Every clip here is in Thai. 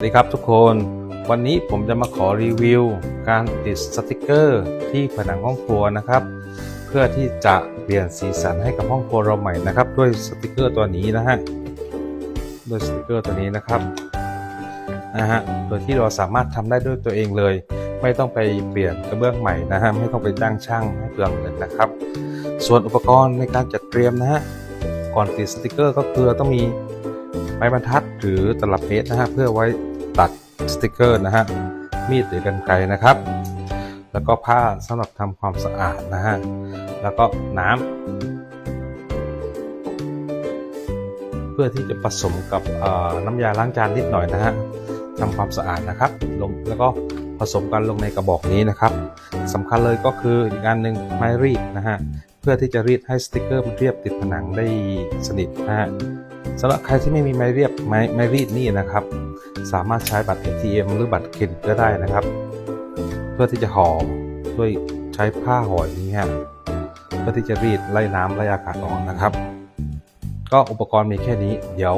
สวัสดีครับทุกคนวันนี้ผมจะมาขอรีวิว การติดสติกเกอร์ที่ผนังห้องครัวนะครับ เพื่อที่จะเปลี่ยนสีสันให้กับห้องครัวเราใหม่นะครับ ด้วยสติกเกอร์ตัวนี้นะฮะด้วยสติกเกอร์ตัวนี้นะครับนะฮะโดยที่เราสามารถทำได้ด้วยตัวเองเลย ไม่ต้องไปเปลี่ยนกระเบื้องใหม่นะฮะไม่ต้องไปจ้างช่างให้เปลืองเงินนะครับ ส่วนอุปกรณ์ในการจัดเตรียมนะฮะก่อนติดสติกเกอร์ก็คือต้องมีไม้บรรทัดหรือตลับเมตรนะฮะเพื่อไว้ สติกเกอร์นะฮะมีดหรือกรรไกรนะครับ แล้วก็ผ้าสำหรับทำความสะอาดนะฮะแล้วก็น้ำเพื่อที่จะผสมกับน้ำยาล้างจานนิดหน่อยนะฮะทำความสะอาดนะครับลงแล้วก็ผสมกันลงในกระบอกนี้นะครับสำคัญเลยก็คืออีกอันหนึ่งไม้รีดนะฮะเพื่อที่จะรีดให้สติกเกอร์มันเรียบติดผนังได้สนิทนะฮะ สำหรับใครที่ไม่มีไม้เรียบไม้ไม้รีดนี่นะครับ สามารถใช้บัตร ATM หรือบัตรเครดิตก็ได้นะครับ เพื่อที่จะห่อด้วยใช้ผ้าห่ออย่างนี้ฮะเพื่อที่จะรีดไล่น้ำไล่อากาศออกนะครับ ก็อุปกรณ์มีแค่นี้ เดี๋ยว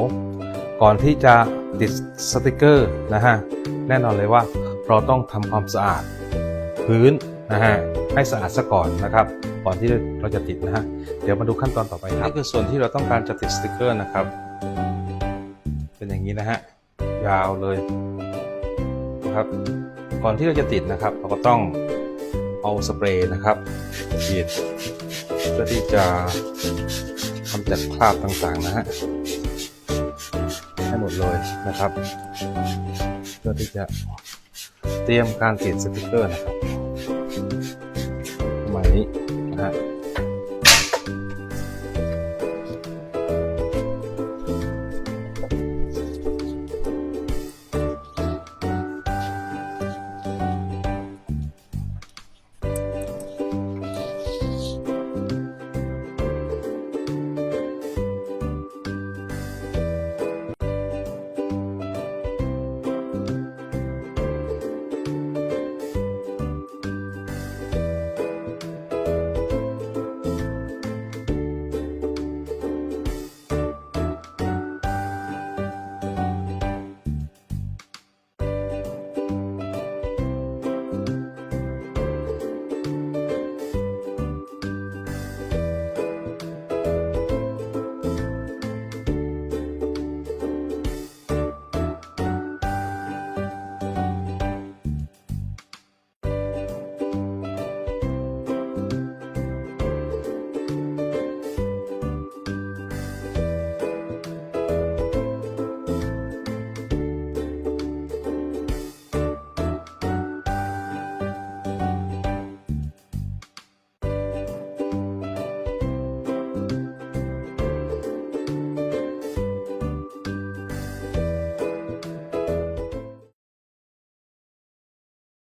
ก่อนที่จะติดสติกเกอร์นะฮะแน่นอนเลยว่าเราต้องทำความสะอาดพื้นนะฮะให้สะอาดซะก่อนนะครับก่อนที่เราจะติดนะฮะเดี๋ยวมาดูขั้นตอนต่อไปครับนี่คือส่วนที่เราต้องการจะติดสติกเกอร์นะครับ เป็นอย่างนี้นะฮะยาวเลยนะครับก่อนที่เราจะติดนะครับ เราก็ต้องเอาสเปรย์นะครับฉีดเพื่อที่จะกำจัดคราบต่างๆนะฮะให้หมดเลยนะครับ เพื่อที่จะเตรียมการติดสติกเกอร์นะครับสมัยนี้